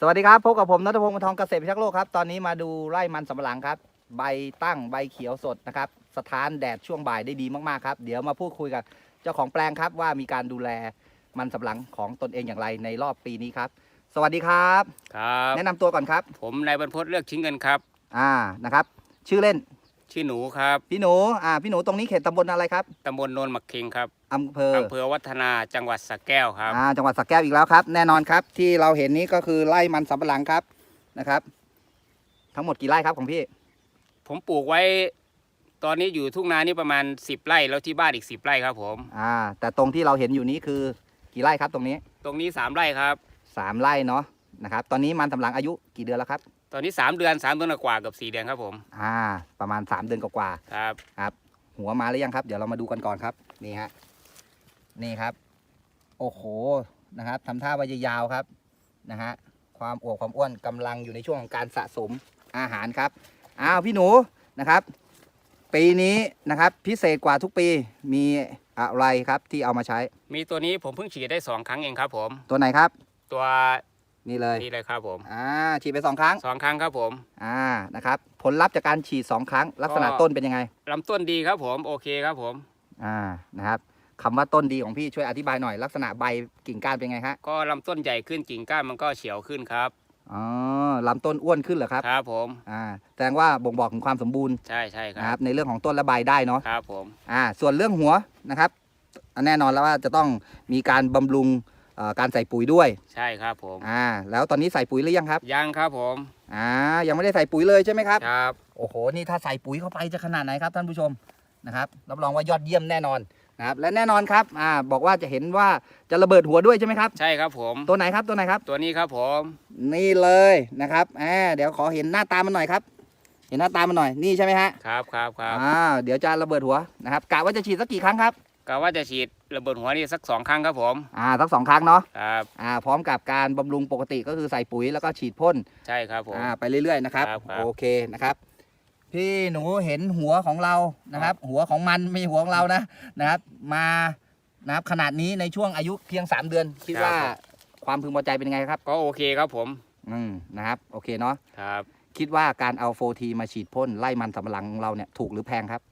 สวัสดีครับพบกับผมนัทพงศ์มนทองเกษตรพิทักษ์โลกครับ ตอนนี้มาดูไร่มันสำปะหลังครับ ใบตั้งใบเขียวสดนะครับ สถานแดดช่วงบ่ายได้ดีมากๆครับ เดี๋ยวมาพูดคุยกับเจ้าของแปลงครับ ว่ามีการดูแลมันสำปะหลังของตนเองอย่างไรในรอบปีนี้ครับ สวัสดีครับ ครับ แนะนำตัวก่อนครับ ผมนายบรรพตเลือกชิ้นเงินครับ อ่านะครับ ชื่อเล่น ชื่อหนูครับพี่หนูอ่าพี่หนูตรงนี้เขตตำบลอะไรครับตำบลโนนหมักคิงครับอำเภออำเภอวัฒนาจังหวัดสระแก้วครับอ่าจังหวัดสระแก้วอีกแล้วครับ แน่นอนครับที่เราเห็นนี้ก็คือไร่มันสำปะหลังครับนะครับ ทั้งหมดกี่ไร่ครับของพี่ ผมปลูกไว้ ตอนนี้อยู่ทุ่งนานี่ประมาณ 10 ไร่แล้วที่บ้านอีก 10 ไร่ครับ ผม อ่า แต่ตรงที่เราเห็นอยู่นี้คือกี่ไร่ครับตรงนี้ ตรงนี้ 3 ไร่ครับสามไร่เนาะนะครับ ตอนนี้มันสำปะหลังอายุกี่เดือนแล้วครับ ตอนนี้3เดือน3เดือนกว่าเกับ4เดือนครับผม อ่า ประมาณ3เดือนกว่าครับๆครับ หัวมาหรือยังครับ เดี๋ยวเรามาดูกันก่อนครับ นี่ฮะ นี่ครับ โอ้โห นะครับทำท่าว่าจะยาวครับ นะฮะ ความอวบความอ้วนกำลังอยู่ในช่วงของการสะสมอาหารครับ อ้าวพี่หนูนะครับ ปีนี้นะครับ พิเศษกว่าทุกปี มีอะไรครับที่เอามาใช้ มีตัวนี้ผมเพิ่งฉีดได้2ครั้งเองครับ ผม ตัวไหนครับ ตัว นี่เลยนี้เลยครับผมอ่าฉีดไปสองครั้งสองครั้งครับผมอ่านะครับผลลัพธ์จากการฉีด2ครั้ง ลักษณะก็ต้นเป็นยังไงลำต้นดีครับผมโอเคครับผมอ่านะครับคำว่าต้นดีของพี่ช่วยอธิบายหน่อยลักษณะใบกิ่งก้านเป็นไงฮะก็ลำต้นใหญ่ขึ้นกิ่งก้านมันก็เฉียวขึ้นครับอ๋อลำต้นอ้วนขึ้นเหรอครับครับผมอ่าแสดงว่าบ่งบอกถึงความสมบูรณ์ใช่ใช่คนะครัรับบในเรื่องของต้นและใบได้เนาะครับผมอ่าส่วนเรื่องหัวนะครับ แน่นอนแล้วว่าจะต้องมีการบำรุง เอ่อการใส่ปุ๋ยด้วยใช่ครับผม อ่าแล้วตอนนี้ใส่ปุ๋ยหรือยังครับยังครับผม อ่ายังไม่ได้ใส่ปุ๋ยเลยใช่ไหมครับครับ โอ้โหนี่ถ้าใส่ปุ๋ยเข้าไปจะขนาดไหนครับท่านผู้ชมนะครับรับรองว่ายอดเยี่ยมแน่นอนนะครับและแน่นอนครับอ่าบอกว่าจะเห็นว่าจะระเบิดหัวด้วยใช่ไหมครับ ใช่ครับผม ตัวไหนครับตัวไหนครับ ตัวนี้ครับผม นี่เลยนะครับอ่าเดี๋ยวขอเห็นหน้าตามันหน่อยครับ เห็นหน้าตามันหน่อยนี่ใช่ไหมฮะครับครับครับอ่าเดี๋ยวจะระเบิดหัวนะครับกะว่าจะฉีดสักกี่ครั้งครับ กะว่าจะฉีดระเบิดหัวนี่สักสองครั้งครับผมอ่าสักสองครั้งเนาะครับอ่าพร้อมกับการบำรุงปกติก็คือใส่ปุ๋ยแล้วก็ฉีดพ่นใช่ครับผมอ่าไปเรื่อยๆนะครับครับครับ โอเคนะครับ พี่หนูเห็นหัวของเรานะครับ หัวของมันไม่ใช่หัวของเรานะนะครับ มานะครับขนาดนี้ในช่วงอายุเพียง 3 เดือน คิดว่าความพึงพอใจเป็นยังไงครับก็โอเคครับผมอืมนะครับโอเคเนาะครับ คิดว่าการเอาโฟทีมาฉีดพ่นไล่มันสำปะหลังของเราเนี่ยถูกหรือแพงครับ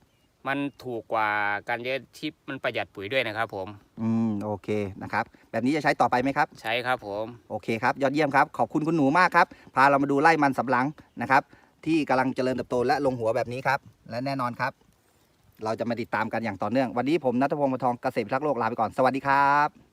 มันถูกกว่าการเยอะที่มันประหยัดปุ๋ยด้วยนะครับผม อืมโอเคนะครับ แบบนี้จะใช้ต่อไปไหมครับ ใช่ครับผม โอเคครับ ยอดเยี่ยมครับ ขอบคุณคุณหนูมากครับ พาเรามาดูไล่มันสำปะหลังนะครับ ที่กำลังเจริญเติบโตและลงหัวแบบนี้ครับ และแน่นอนครับ เราจะมาติดตามกันอย่างต่อเนื่อง วันนี้ผมนัทพงศ์มทองเกษตรพิทักษ์โลกลาไปก่อน สวัสดีครับ